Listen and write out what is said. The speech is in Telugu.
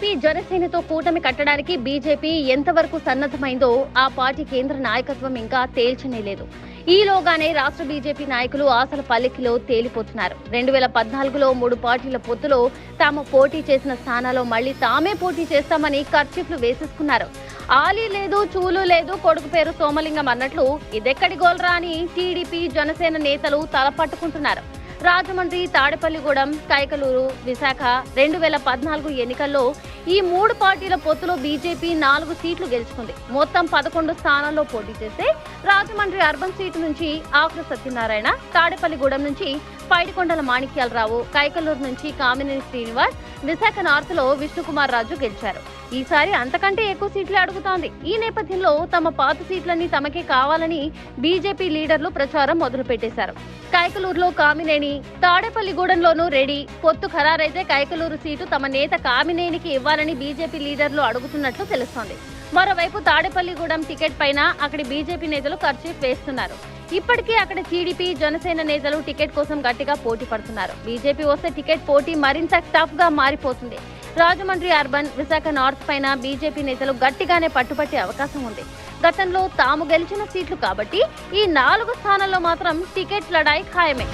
టీడీపీ జనసేనతో కూటమి కట్టడానికి బీజేపీ ఎంతవరకు సన్నద్ధమైందో ఆ పార్టీ కేంద్ర నాయకత్వం ఇంకా తేల్చనే లేదు. ఈలోగానే రాష్ట్ర బీజేపీ నాయకులు ఆశల పల్లెకిలో తేలిపోతున్నారు. రెండు వేల పద్నాలుగులో మూడు పార్టీల పొత్తులో తాము పోటీ చేసిన స్థానాల్లో మళ్ళీ తామే పోటీ చేస్తామని ఖర్చీఫ్లు వేసేసుకున్నారు. ఆలీ లేదు చూలు లేదు కొడుకు పేరు సోమలింగం అన్నట్లు ఇదెక్కడి గోల్రా అని టీడీపీ జనసేన నేతలు తలపట్టుకుంటున్నారు. రాజమండ్రి తాడేపల్లిగూడెం కైకలూరు విశాఖ రెండు వేల పద్నాలుగు ఎన్నికల్లో ఈ మూడు పార్టీల పొత్తులో బీజేపీ నాలుగు సీట్లు గెలుచుకుంది. మొత్తం పదకొండు స్థానాల్లో పోటీ చేస్తే రాజమండ్రి అర్బన్ సీటు నుంచి ఆకుల సత్యనారాయణ తాడేపల్లిగూడెం నుంచి పైడికొండల మాణిక్యాలరావు కైకలూరు నుంచి కామినేని శ్రీనివాస్ విశాఖ నార్త్లో విష్ణుకుమార్ రాజు గెలిచారు. ఈసారి అంతకంటే ఎక్కువ సీట్లు అడుగుతోంది. ఈ నేపథ్యంలో తమ పాత సీట్లన్నీ తమకే కావాలని బీజేపీ లీడర్లు ప్రచారం మొదలుపెట్టేశారు. కైకలూరులో కామినేని తాడేపల్లిగూడెంలోనూ రెడీ. పొత్తు ఖరారైతే కైకలూరు సీటు తమ నేత కామినేనికి ఇవ్వాలని బీజేపీ లీడర్లు అడుగుతున్నట్లు తెలుస్తోంది. మరోవైపు తాడేపల్లిగూడెం టికెట్ పైన అక్కడి బీజేపీ నేతలు ఖర్చు వేస్తున్నారు. ఇప్పటికీ అక్కడ టీడీపీ జనసేన నేతలు టికెట్ కోసం గట్టిగా పోటీ పడుతున్నారు. బీజేపీ వస్తే టికెట్ పోటీ మరింత టఫ్గా మారిపోతుంది. రాజమండ్రి అర్బన్ విశాఖ నార్త్ పైన బీజేపీ నేతలు గట్టిగానే పట్టుపట్టే అవకాశం ఉంది. గతంలో తాము గెలిచిన సీట్లు కాబట్టి ఈ నాలుగు స్థానాల్లో మాత్రం టికెట్ లడాయి ఖాయమే.